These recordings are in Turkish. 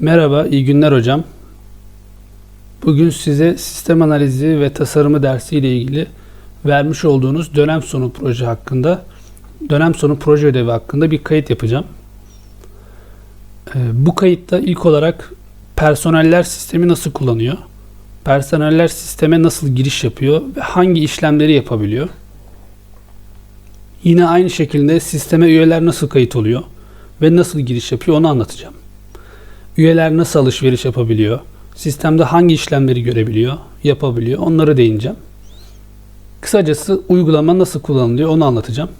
Merhaba, iyi günler hocam. Bugün size sistem analizi ve tasarımı dersi ile ilgili vermiş olduğunuz dönem sonu proje hakkında, dönem sonu proje ödevi hakkında bir kayıt yapacağım. Ee, Bu kayıtta ilk olarak personeller sistemi nasıl kullanıyor? Personeller sisteme nasıl giriş yapıyor ve hangi işlemleri yapabiliyor? Yine aynı şekilde sisteme üyeler nasıl kayıt oluyor ve nasıl giriş yapıyor onu anlatacağım. Üyeler nasıl alışveriş yapabiliyor? Sistemde hangi işlemleri görebiliyor, yapabiliyor? Onları değineceğim. Kısacası uygulama nasıl kullanılıyor onu anlatacağım.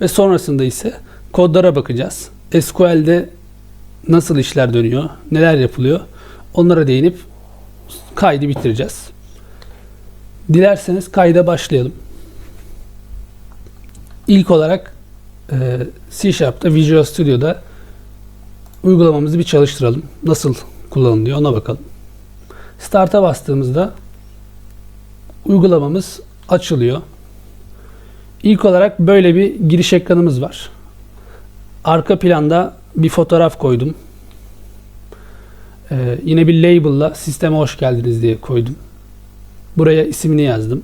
Ve sonrasında ise kodlara bakacağız. SQL'de nasıl işler dönüyor, neler yapılıyor onlara değinip kaydı bitireceğiz. Dilerseniz kayda başlayalım. İlk olarak e, C Sharp'ta Visual Studio'da uygulamamızı bir çalıştıralım. Nasıl kullanılıyor ona bakalım. Start'a bastığımızda uygulamamız açılıyor. İlk olarak böyle bir giriş ekranımız var. Arka planda bir fotoğraf koydum. Ee, yine bir label'la sisteme hoş geldiniz diye koydum. Buraya ismini yazdım.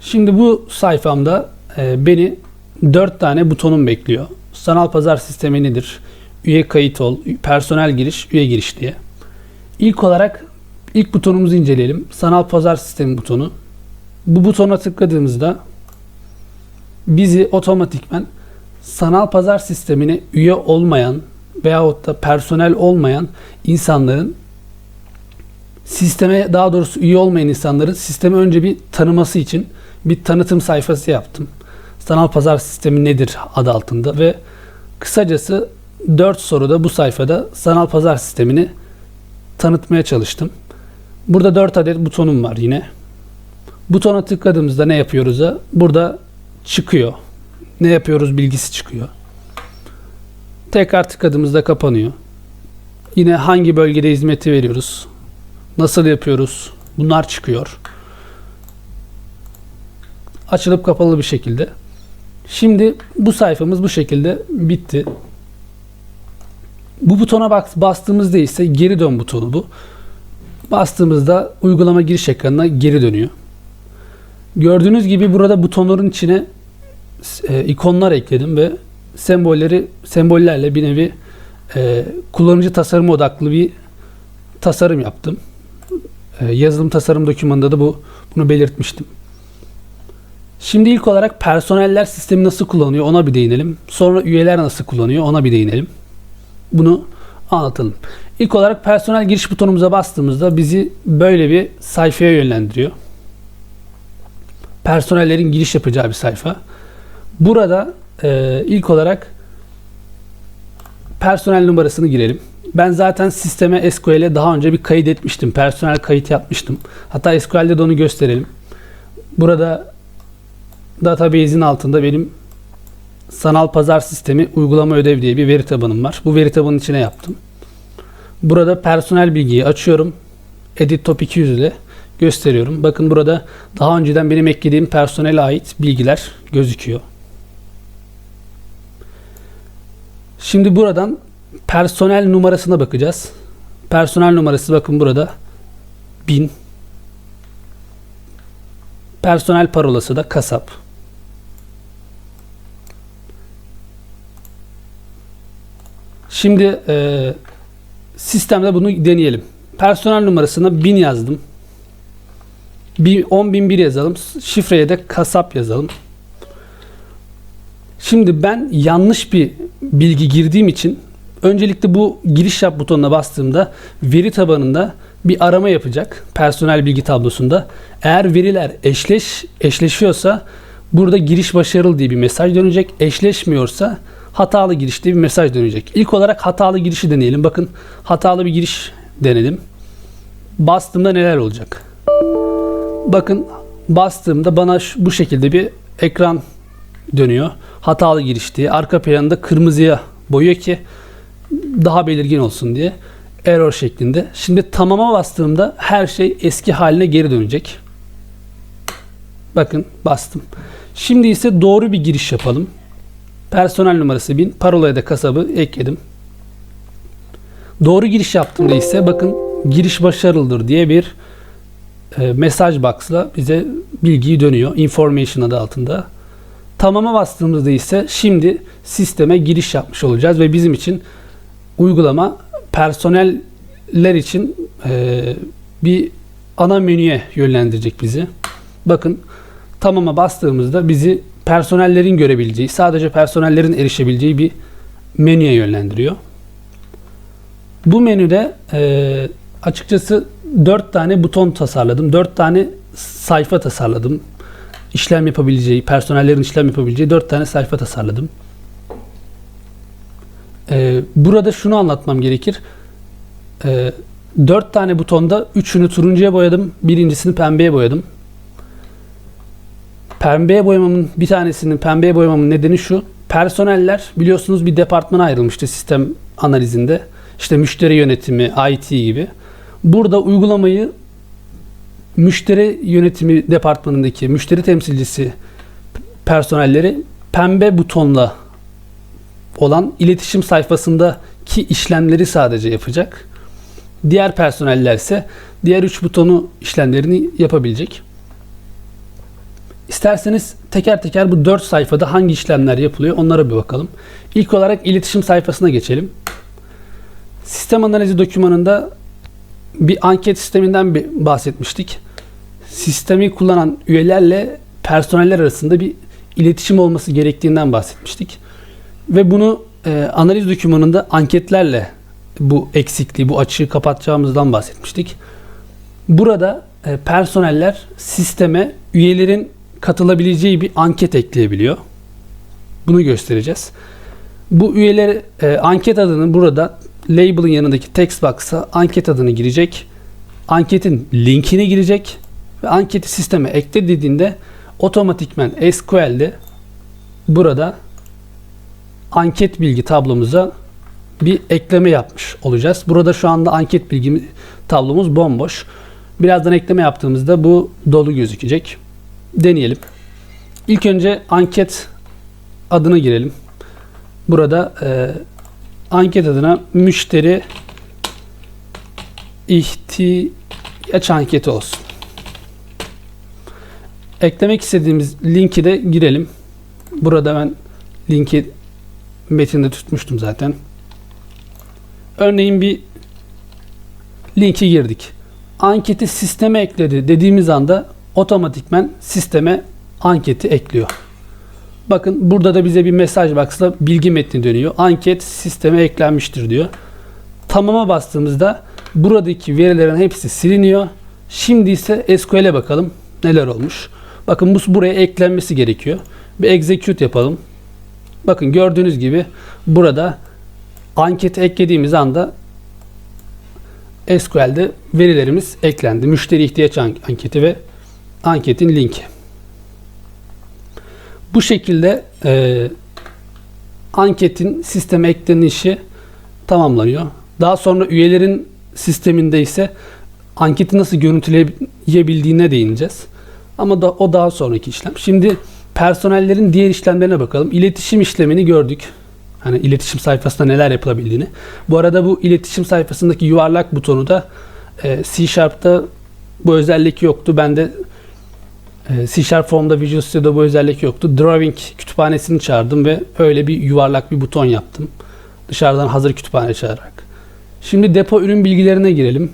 Şimdi bu sayfamda e, beni 4 tane butonum bekliyor. Sanal pazar sistemi nedir? Üye kayıt ol, personel giriş, üye giriş diye. İlk olarak ilk butonumuzu inceleyelim. Sanal pazar sistemi butonu. Bu butona tıkladığımızda bizi otomatikmen sanal pazar sistemine üye olmayan veyahut da personel olmayan insanların sisteme daha doğrusu üye olmayan insanların sistemi önce bir tanıması için bir tanıtım sayfası yaptım. Sanal pazar sistemi nedir adı altında ve kısacası 4 soruda bu sayfada sanal pazar sistemini tanıtmaya çalıştım. Burada 4 adet butonum var yine. Butona tıkladığımızda ne yapıyoruz da burada çıkıyor. Ne yapıyoruz bilgisi çıkıyor. Tekrar tıkladığımızda kapanıyor. Yine hangi bölgede hizmeti veriyoruz? Nasıl yapıyoruz? Bunlar çıkıyor. Açılıp kapalı bir şekilde. Şimdi bu sayfamız bu şekilde bitti. Bu butona bastığımızda ise geri dön butonu bu. Bastığımızda uygulama giriş ekranına geri dönüyor. Gördüğünüz gibi burada butonların içine e, ikonlar ekledim ve sembolleri sembollerle bir nevi e, kullanıcı tasarımı odaklı bir tasarım yaptım. E, yazılım tasarım dokümanında da bu bunu belirtmiştim. Şimdi ilk olarak personeller sistemi nasıl kullanıyor ona bir değinelim. Sonra üyeler nasıl kullanıyor ona bir değinelim. Bunu anlatalım. İlk olarak personel giriş butonumuza bastığımızda bizi böyle bir sayfaya yönlendiriyor. Personellerin giriş yapacağı bir sayfa. Burada e, ilk olarak personel numarasını girelim. Ben zaten sisteme SQL'e daha önce bir kayıt etmiştim. Personel kayıt yapmıştım. Hatta SQL'de de onu gösterelim. Burada database'in altında benim sanal pazar sistemi uygulama ödev diye bir veri tabanım var. Bu veri tabanının içine yaptım. Burada personel bilgiyi açıyorum. Edit Top 200 ile gösteriyorum. Bakın burada daha önceden benim eklediğim personele ait bilgiler gözüküyor. Şimdi buradan personel numarasına bakacağız. Personel numarası bakın burada 1000. Personel parolası da kasap. Şimdi e, sistemde bunu deneyelim. Personel numarasına 1000 yazdım. 10.001 yazalım. Şifreye de kasap yazalım. Şimdi ben yanlış bir bilgi girdiğim için öncelikle bu giriş yap butonuna bastığımda veri tabanında bir arama yapacak personel bilgi tablosunda. Eğer veriler eşleş eşleşiyorsa burada giriş başarılı diye bir mesaj dönecek. Eşleşmiyorsa hatalı giriş diye bir mesaj dönecek. İlk olarak hatalı girişi deneyelim. Bakın hatalı bir giriş denedim. Bastığımda neler olacak? Bakın bastığımda bana şu, bu şekilde bir ekran dönüyor. Hatalı giriş diye. Arka planında kırmızıya boyuyor ki daha belirgin olsun diye. Error şeklinde. Şimdi tamama bastığımda her şey eski haline geri dönecek. Bakın bastım. Şimdi ise doğru bir giriş yapalım. Personel numarası 1000. Parolaya da kasabı ekledim. Doğru giriş yaptığımda ise bakın giriş başarılıdır diye bir e, mesaj box'la bize bilgiyi dönüyor. Information adı altında. Tamama bastığımızda ise şimdi sisteme giriş yapmış olacağız ve bizim için uygulama personeller için e, bir ana menüye yönlendirecek bizi. Bakın tamama bastığımızda bizi personellerin görebileceği, sadece personellerin erişebileceği bir menüye yönlendiriyor. Bu menüde e, açıkçası 4 tane buton tasarladım. 4 tane sayfa tasarladım. İşlem yapabileceği, personellerin işlem yapabileceği 4 tane sayfa tasarladım. E, burada şunu anlatmam gerekir. E, 4 tane butonda 3'ünü turuncuya boyadım. Birincisini pembeye boyadım. Pembeye boyamamın bir tanesinin pembeye boyamamın nedeni şu. Personeller biliyorsunuz bir departmana ayrılmıştı sistem analizinde. İşte müşteri yönetimi, IT gibi. Burada uygulamayı müşteri yönetimi departmanındaki müşteri temsilcisi personelleri pembe butonla olan iletişim sayfasındaki işlemleri sadece yapacak. Diğer personeller ise diğer 3 butonu işlemlerini yapabilecek. İsterseniz teker teker bu 4 sayfada hangi işlemler yapılıyor onlara bir bakalım. İlk olarak iletişim sayfasına geçelim. Sistem analizi dokümanında bir anket sisteminden bir bahsetmiştik. Sistemi kullanan üyelerle personeller arasında bir iletişim olması gerektiğinden bahsetmiştik. Ve bunu e, analiz dokümanında anketlerle bu eksikliği, bu açığı kapatacağımızdan bahsetmiştik. Burada e, personeller sisteme üyelerin katılabileceği bir anket ekleyebiliyor. Bunu göstereceğiz. Bu üyeler e, anket adını burada label'ın yanındaki text box'a anket adını girecek. Anketin linkini girecek ve anketi sisteme ekle dediğinde otomatikmen SQL'de burada anket bilgi tablomuza bir ekleme yapmış olacağız. Burada şu anda anket bilgi tablomuz bomboş. Birazdan ekleme yaptığımızda bu dolu gözükecek. Deneyelim. İlk önce anket adına girelim. Burada e, anket adına müşteri ihtiyaç anketi olsun. Eklemek istediğimiz linki de girelim. Burada ben linki metinde tutmuştum zaten. Örneğin bir linki girdik. Anketi sisteme ekledi dediğimiz anda otomatikmen sisteme anketi ekliyor. Bakın burada da bize bir mesaj box'la bilgi metni dönüyor. Anket sisteme eklenmiştir diyor. Tamama bastığımızda buradaki verilerin hepsi siliniyor. Şimdi ise SQL'e bakalım neler olmuş. Bakın bu buraya eklenmesi gerekiyor. Bir execute yapalım. Bakın gördüğünüz gibi burada anketi eklediğimiz anda SQL'de verilerimiz eklendi. Müşteri ihtiyaç anketi ve anketin linki. Bu şekilde e, anketin sisteme eklenişi tamamlanıyor. Daha sonra üyelerin sisteminde ise anketi nasıl görüntüleyebildiğine değineceğiz. Ama da o daha sonraki işlem. Şimdi personellerin diğer işlemlerine bakalım. İletişim işlemini gördük. Hani iletişim sayfasında neler yapılabildiğini. Bu arada bu iletişim sayfasındaki yuvarlak butonu da e, C Sharp'ta bu özellik yoktu. Ben de C Sharp Form'da Visual Studio'da bu özellik yoktu. Drawing kütüphanesini çağırdım ve öyle bir yuvarlak bir buton yaptım. Dışarıdan hazır kütüphane çağırarak. Şimdi depo ürün bilgilerine girelim.